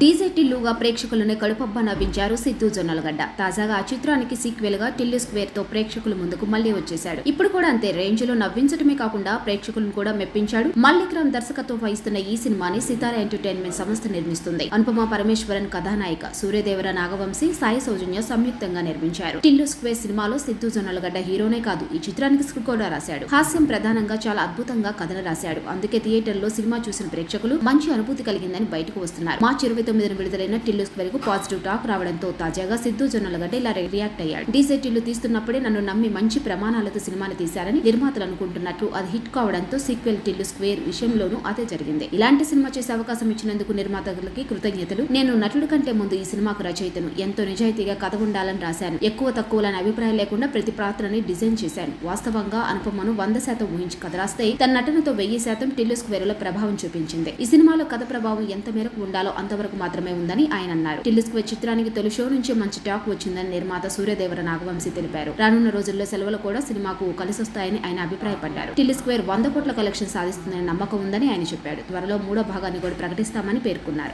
DJ టిల్లుగా ప్రేక్షకులను కడుపబ్బ నవ్వించారు సిద్ధు జొన్నలగడ్డ. తాజాగా ఆ చిత్రానికి సీక్వెల్గా టిల్లు స్క్వేర్తో ప్రేక్షకుల ముందుకు మళ్ళీ వచ్చేశాడు. ఇప్పుడు కూడా అంతే రేంజ్లో నవ్వించడమే కాకుండా ప్రేక్షకులను కూడా మెప్పించాడు. మల్లిక్రామ్ దర్శకత్వం వహిస్తున్న ఈ సినిమాని సితారా ఎంటర్టైన్మెంట్ సంస్థ నిర్మిస్తుంది. అనుపమ పరమేశ్వరన్ కథానాయిక సూర్యదేవర నాగవంశీ సాయి సౌజన్య సంయుక్తంగా నిర్మించారు. టిల్లు స్క్వేర్ సినిమాలో సిద్ధు జొన్నలగడ్డ హీరోనే కాదు ఈ చిత్రానికి స్క్రిప్ట్ కూడా రాశాడు. హాస్యం ప్రధానంగా చాలా అద్భుతంగా కథను రాశాడు. అందుకే థియేటర్లో సినిమా చూసిన ప్రేక్షకులు మంచి అనుభూతి కలిగిందని బయటకు వస్తున్నారు. మార్చి ఇరవై తొమ్మిదిన విడుదలైన టిల్లు స్క్వేర్కు పాజిటివ్ టాక్ రావడంతో తాజాగా సిద్ధు జొన్నలగడ్డ ఇలా రియాక్ట్ అయ్యాడు. డీసే టిల్లు తీస్తున్నప్పుడే నన్ను నమ్మి మంచి ప్రమాణాలతో సినిమాని తీశారని నిర్మాతలు అనుకుంటున్నట్లు అది హిట్ కావడంతో సీక్వెల్ టిల్లు స్క్వేర్ విషయంలోనూ అదే జరిగింది. ఇలాంటి సినిమా చేసే అవకాశం ఇచ్చినందుకు నిర్మాతలకి కృతజ్ఞతలు. నేను నటుడు కంటే ముందు ఈ సినిమాకు రచయితను. ఎంతో నిజాయితీగా కథ ఉండాలని రాశాను. ఎక్కువ తక్కువలని అభిప్రాయం లేకుండా ప్రతి పాత్రని డిజైన్ చేశాను. వాస్తవంగా అనుపమను వంద శాతం ఊహించి కథ రాస్తే తన నటనతో వెయ్యి శాతం టిల్లు స్క్వేర్లో ప్రభావం చూపించింది. ఈ సినిమాలో కథ ప్రభావం ఎంత మేరకు ఉండాలో అంతవరకు మాత్రమే ఉందని ఆయన అన్నారు. టిల్లు స్క్వేర్ చిత్రానికి తొలి షో నుంచి మంచి టాక్ వచ్చిందని నిర్మాత సూర్యదేవర నాగవంశీ తెలిపారు. రానున్న రోజుల్లో సెలవులు కూడా సినిమాకు కలిసొస్తాయని ఆయన అభిప్రాయపడ్డారు. టిల్లు స్క్వేర్ వంద కోట్ల కలెక్షన్ సాధిస్తుందని నమ్మకం ఉందని ఆయన చెప్పాడు. త్వరలో మూడో భాగాన్ని కూడా ప్రకటిస్తామని పేర్కొన్నారు.